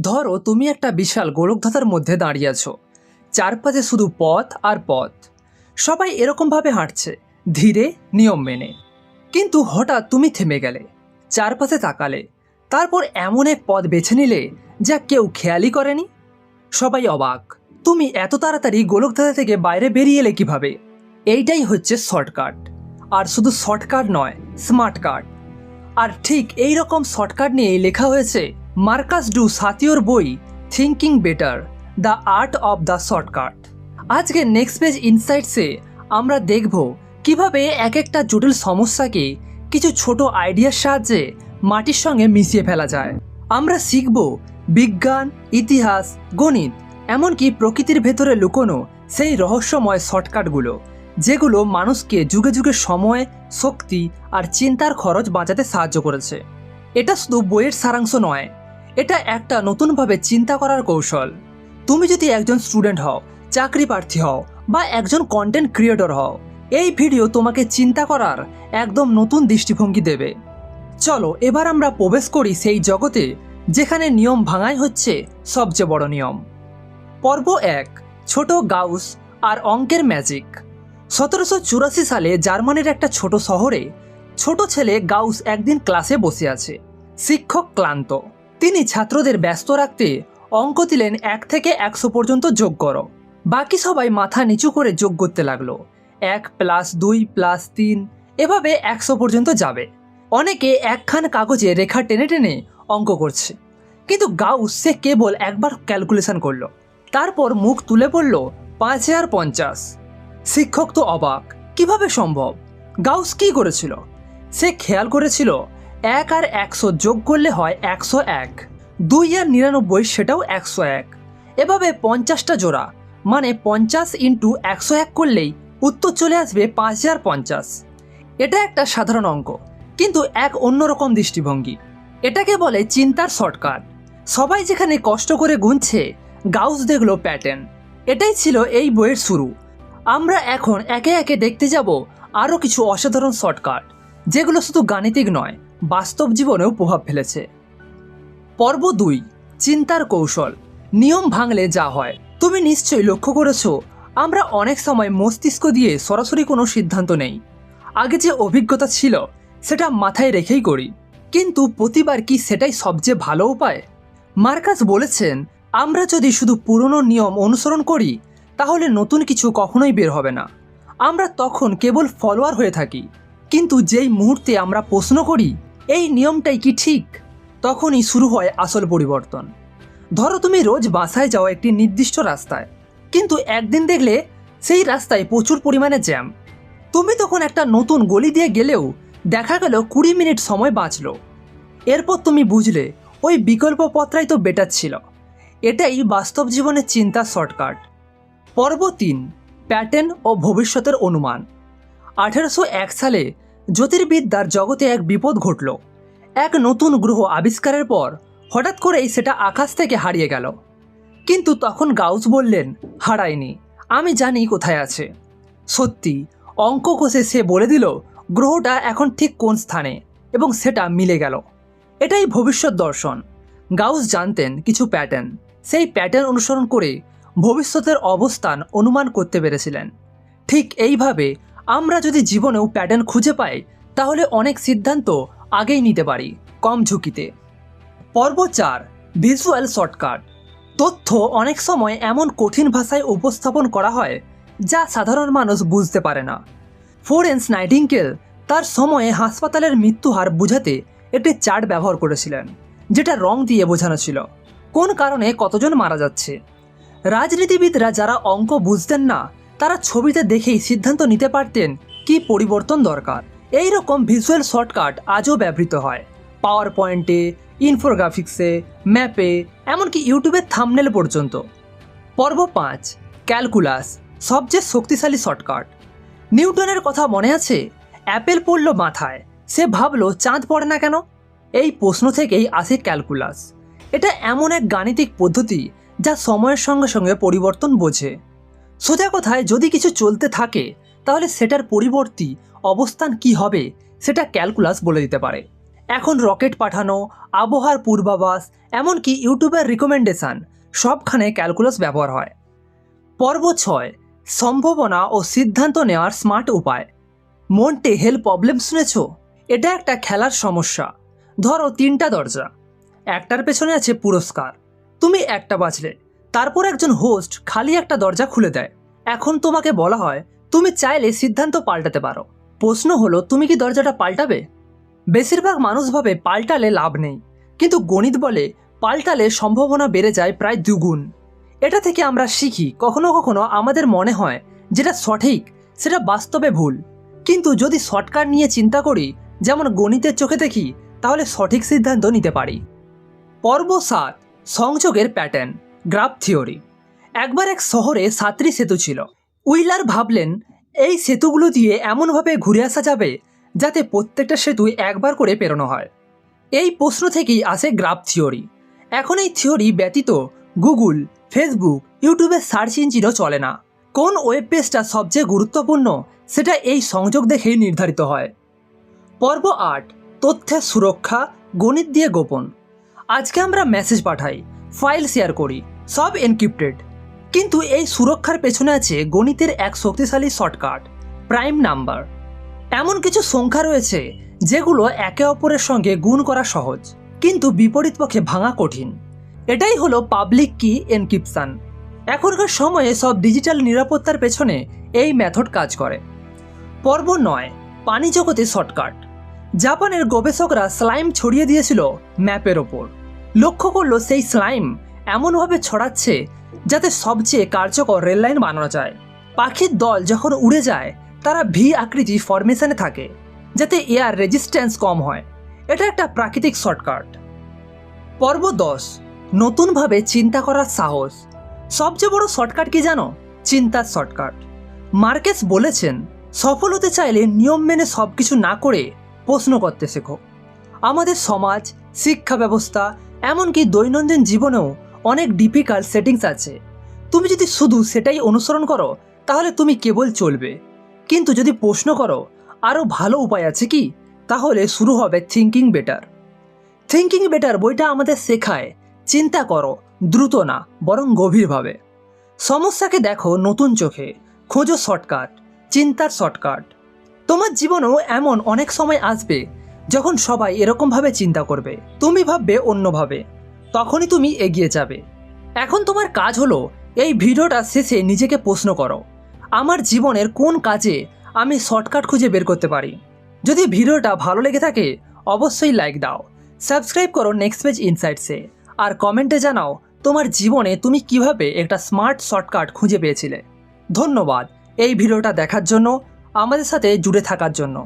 ধরো তুমি একটা বিশাল গোলকধাতার মধ্যে দাঁড়িয়ে আছো। চারপাশে শুধু পথ আর পথ। সবাই এরকমভাবে হাঁটছে, ধীরে নিয়ম মেনে। কিন্তু হঠাৎ তুমি থেমে গেলে, চারপাশে তাকালে, তারপর এমন এক পথ বেছে নিলে যা কেউ খেয়ালই করেনি। সবাই অবাক, তুমি এত তাড়াতাড়ি গোলকধাতা থেকে বাইরে বেরিয়ে এলে কীভাবে? এইটাই হচ্ছে শর্টকাট। আর শুধু শর্টকাট নয় স্মার্ট কাট আর ঠিক এই রকম শর্টকাট নিয়েই লেখা হয়েছে মার্কাস ডু সাতিওর বই thinking better, the art of the shortcut. আজকে নেক্সট পেজ ইনসাইটসে আমরা দেখব কীভাবে এক একটা জটিল সমস্যাকে কিছু ছোট আইডিয়ার সাহায্যে মাটির সঙ্গে মিশিয়ে ফেলা যায়। আমরা শিখব বিজ্ঞান, ইতিহাস, গণিত, এমনকি প্রকৃতির ভেতরে লুকোনো সেই রহস্যময় শর্টকাটগুলো, যেগুলো মানুষকে যুগে যুগে সময়, শক্তি আর চিন্তার খরচ বাঁচাতে সাহায্য করেছে। এটা শুধু বইয়ের সারাংশ নয় এটা একটা নতুনভাবে চিন্তা করার কৌশল। তুমি যদি একজন স্টুডেন্ট হও, চাকরি প্রার্থী হও, বা একজন কন্টেন্ট ক্রিয়েটর হও, এই ভিডিও তোমাকে চিন্তা করার একদম নতুন দৃষ্টিভঙ্গি দেবে। চলো, এবার আমরা প্রবেশ করি সেই জগতে, যেখানে নিয়ম ভাঙাই হচ্ছে সবচেয়ে বড় নিয়ম। পর্ব এক, ছোট গাউস আর অঙ্কের ম্যাজিক। সতেরোশো চুরাশি সালে জার্মানির একটা ছোট শহরে ছোট ছেলে গাউস একদিন ক্লাসে বসে আছে। শিক্ষক ক্লান্ত। তিনি ছাত্রদের ব্যস্ত রাখতে অঙ্ক দিলেন এক থেকে একশো পর্যন্ত যোগ করো। বাকি সবাই মাথা নিচু করে যোগ করতে লাগল। এক প্লাস দুই প্লাস তিন, এভাবে একশো পর্যন্ত যাবে। অনেকে একখান কাগজে রেখা টেনে টেনে অঙ্ক করছে। কিন্তু গাউস সে কেবল একবার ক্যালকুলেশন করল। তারপর মুখ তুলে পড়ল পাঁচ হাজার পঞ্চাশ। শিক্ষক তো অবাক, কীভাবে সম্ভব? গাউস কি করেছিল? সে খেয়াল করেছিল এক আর একশো যোগ করলে হয় একশো এক। দুই আর নিরানব্বই সেটাও একশো এক। এভাবে পঞ্চাশটা জোড়া মানে পঞ্চাশ ইন্টু একশো এক করলেই উত্তর চলে আসবে পাঁচ হাজার পঞ্চাশ। এটা একটা সাধারণ অঙ্ক, কিন্তু এক অন্যরকম দৃষ্টিভঙ্গি। এটাকে বলে চিন্তার শর্টকাট। সবাই যেখানে কষ্ট করে গুনছে, গাউস দেখল প্যাটার্ন। এটাই ছিল এই বইয়ের শুরু। আমরা এখন একে একে দেখতে যাব আরও কিছু অসাধারণ শর্টকাট, যেগুলো শুধু গাণিতিক নয় বাস্তব জীবনেও প্রভাব ফেলেছে। পর্ব দুই, চিন্তার কৌশল। নিয়ম ভাঙলে যা হয়। তুমি নিশ্চয়ই লক্ষ্য করেছ, আমরা অনেক সময় মস্তিষ্ক দিয়ে সরাসরি কোনো সিদ্ধান্ত নেই। আগে যে অভিজ্ঞতা ছিল, সেটা মাথায় রেখেই করি। কিন্তু প্রতিবার কি সেটাই সবচেয়ে ভালো উপায়? মার্কাস বলেছেন, আমরা যদি শুধু পুরনো নিয়ম অনুসরণ করি, তাহলে নতুন কিছু কখনোই বের হবে না। আমরা তখন কেবল ফলোয়ার হয়ে থাকি। কিন্তু যেই মুহূর্তে আমরা প্রশ্ন করি এই নিয়মটাই কি ঠিক? তখনই শুরু হয় আসল পরিবর্তন। ধরো তুমি রোজ বাসায় যাও একটি নির্দিষ্ট রাস্তায়, কিন্তু একদিন দেখলে সেই রাস্তায় প্রচুর পরিমাণে জ্যাম। তুমি তখন একটা নতুন গলি দিয়ে গেলেও দেখা গেল কুড়ি মিনিট সময় বাঁচল। এরপর তুমি বুঝলে, ওই বিকল্প পথটাই তো বেটার ছিল। এটাই বাস্তব জীবনের চিন্তা শর্টকাট পর্ব তিন প্যাটার্ন ও ভবিষ্যতের অনুমান। আঠেরোশো এক সালে জ্যোতির্বিদ্যার জগতে এক বিপদ ঘটল। এক নতুন গ্রহ আবিষ্কারের পর হঠাৎ করেই সেটা আকাশ থেকে হারিয়ে গেল। কিন্তু তখন গাউস বললেন, হারায়নি, আমি জানি কোথায় আছে। সত্যি অঙ্ক কষে সে বলে দিল, গ্রহটা এখন ঠিক কোন স্থানে? এবং সেটা মিলে গেল। এটাই ভবিষ্যৎ দর্শন। গাউস জানতেন কিছু প্যাটার্ন। সেই প্যাটার্ন অনুসরণ করে ভবিষ্যতের অবস্থান অনুমান করতে পেরেছিলেন। ঠিক এইভাবে আমরা যদি জীবনেও প্যাটার্ন খুঁজে পাই, তাহলে অনেক সিদ্ধান্ত আগেই নিতে পারি, কম ঝুঁকিতে। পর্ব চার ভিজুয়াল শর্টকাট তথ্য অনেক সময় এমন কঠিন ভাষায় উপস্থাপন করা হয়, যা সাধারণ মানুষ বুঝতে পারে না। ফোরেন্স নাইটিঙ্কেল তার সময়ে হাসপাতালের মৃত্যুহার বোঝাতে একটি চার্ট ব্যবহার করেছিলেন, যেটা রং দিয়ে বোঝানো ছিল। কোন কারণে কতজন মারা যাচ্ছে? রাজনীতিবিদরা যারা অঙ্ক বুঝতেন না তারা ছবিতে দেখেই সিদ্ধান্ত নিতে পারতেন কি পরিবর্তন দরকার। এই রকম ভিজুয়াল শর্টকাট আজও ব্যবহৃত হয়। পাওয়ার পয়েন্টে ইনফোগ্রাফিক্সে ম্যাপে এমনকি ইউটিউবের থামনেল পর্যন্ত। পর্ব পাঁচ ক্যালকুলাস সবচেয়ে শক্তিশালী শর্টকাট নিউটনের কথা মনে আছে? অ্যাপেল পড়ল মাথায়। সে ভাবলো, চাঁদ পড়ে না কেন? এই প্রশ্ন থেকেই আসে ক্যালকুলাস এটা এমন এক গাণিতিক পদ্ধতি যা সময়ের সঙ্গে সঙ্গে পরিবর্তন বোঝে। সোজা কথায় যদি কিছু চলতে থাকে, তাহলে সেটার পরিবর্তী অবস্থান কি হবে সেটা ক্যালকুলাস বলে দিতে পারে। এখন রকেট পাঠানো, আবহাওয়ার পূর্বাভাস, এমনকি ইউটিউবের রিকমেন্ডেশন, সবখানে ক্যালকুলাস ব্যবহার হয়। পর্ব ছয়, সম্ভাবনা ও সিদ্ধান্ত নেওয়ার স্মার্ট উপায়। মনটে হেল প্রবলেম শুনেছ? এটা একটা খেলার সমস্যা। ধরো তিনটা দরজা। একটার পেছনে আছে পুরস্কার। তুমি একটা বাঁচলে। তারপর একজন হোস্ট খালি একটা দরজা খুলে দেয়। এখন তোমাকে বলা হয়, তুমি চাইলে সিদ্ধান্ত পাল্টাতে পারো। প্রশ্ন হলো, তুমি কি দরজাটা পাল্টাবে? বেশিরভাগ মানুষ ভাবে পাল্টালে লাভ নেই। কিন্তু গণিত বলে, পাল্টালে সম্ভাবনা বেড়ে যায় প্রায় দুগুণ এটা থেকে আমরা শিখি, কখনো কখনো আমাদের মনে হয়, যেটা সঠিক, সেটা বাস্তবে ভুল। কিন্তু যদি শর্টকাট নিয়ে চিন্তা করি, যেমন গণিতের চোখে দেখি, তাহলে সঠিক সিদ্ধান্ত নিতে পারি। পর্ব সাত, সংযোগের প্যাটার্ন গ্রাফ থিওরি। একবার এক শহরে সাতটি সেতু ছিল। উইলার ভাবলেন, এই সেতুগুলো দিয়ে এমনভাবে ঘুরে আসা যাবে যাতে প্রত্যেকটা সেতু একবার করে পেরোনো হয়। এই প্রশ্ন থেকেই আসে গ্রাফ থিওরি। এখন এই থিওরি ব্যতীত গুগল, ফেসবুক ইউটিউবের সার্চ ইঞ্জিনও চলে না। কোন ওয়েব পেজটা সবচেয়ে গুরুত্বপূর্ণ, সেটা এই সংযোগ দেখেই নির্ধারিত হয়। পর্ব আট তথ্যের সুরক্ষা, গণিত দিয়ে গোপন। আজকে আমরা মেসেজ পাঠাই ফাইল শেয়ার করি। সব এনক্রিপ্টেড কিন্তু এই সুরক্ষার পেছনে আছে গণিতের এক শক্তিশালী শর্টকাট প্রাইম নাম্বার এমন কিছু সংখ্যা রয়েছে যেগুলো একে অপরের সঙ্গে গুণ করা সহজ, কিন্তু বিপরীত পক্ষে ভাঙা কঠিন। এটাই হলো পাবলিক কি এনক্রিপশন এখনকার সময়ে সব ডিজিটাল নিরাপত্তার পেছনে এই মেথড কাজ করে। পর্ব নয়, পানি জগতে শর্টকাট জাপানের গবেষকরা স্লাইম ছড়িয়ে দিয়েছিল ম্যাপের ওপর। লক্ষ্য করল সেই স্লাইম এমনভাবে ছড়াচ্ছে যাতে সবচেয়ে কার্যকর রেললাইন বানানো যায়। পাখির দল যখন উড়ে যায়, তারা ভি আকৃতি ফরমেশনে থাকে, যাতে এয়ার রেজিস্ট্যান্স কম হয়। এটা একটা প্রাকৃতিক শর্টকাট পর্ব দশ, নতুনভাবে চিন্তা করার সাহস। সবচেয়ে বড় শর্টকাট কি জানো? চিন্তার শর্টকাট মার্কেস বলেছেন, সফল হতে চাইলে নিয়ম মেনে সব কিছু না করে প্রশ্ন করতে শেখো। আমাদের সমাজ, শিক্ষা ব্যবস্থা, এমনকি দৈনন্দিন জীবনেও অনেক ডিফিকাল্ট সেটিংস আছে। তুমি যদি শুধু সেটাই অনুসরণ করো, তাহলে তুমি কেবল চলবে। কিন্তু যদি প্রশ্ন করো আরও ভালো উপায় আছে কি? তাহলে শুরু হবে থিঙ্কিং বেটার থিঙ্কিং বেটার বইটা আমাদের শেখায়, চিন্তা করো, দ্রুত না, বরং গভীরভাবে। সমস্যাকে দেখো নতুন চোখে, খোঁজো শর্টকাট চিন্তার শর্টকাট তোমার জীবনেও এমন অনেক সময় আসবে, যখন সবাই এরকমভাবে চিন্তা করবে, তুমি ভাববে অন্যভাবে। তখনই তুমি এগিয়ে যাবে। এখন তোমার কাজ হলো এই ভিডিওটা শেষে নিজেকে প্রশ্ন করো, আমার জীবনের কোন কাজে আমি শর্টকাট খুঁজে বের করতে পারি? যদি ভিডিওটা ভালো লেগে থাকে, অবশ্যই লাইক দাও সাবস্ক্রাইব করো নেক্সট পেজ ইনসাইটসে আর কমেন্টে জানাও তোমার জীবনে তুমি কীভাবে একটা স্মার্ট শর্টকাট খুঁজে পেয়েছিলে। ধন্যবাদ এই ভিডিওটা দেখার জন্য, আমাদের সাথে জুড়ে থাকার জন্য।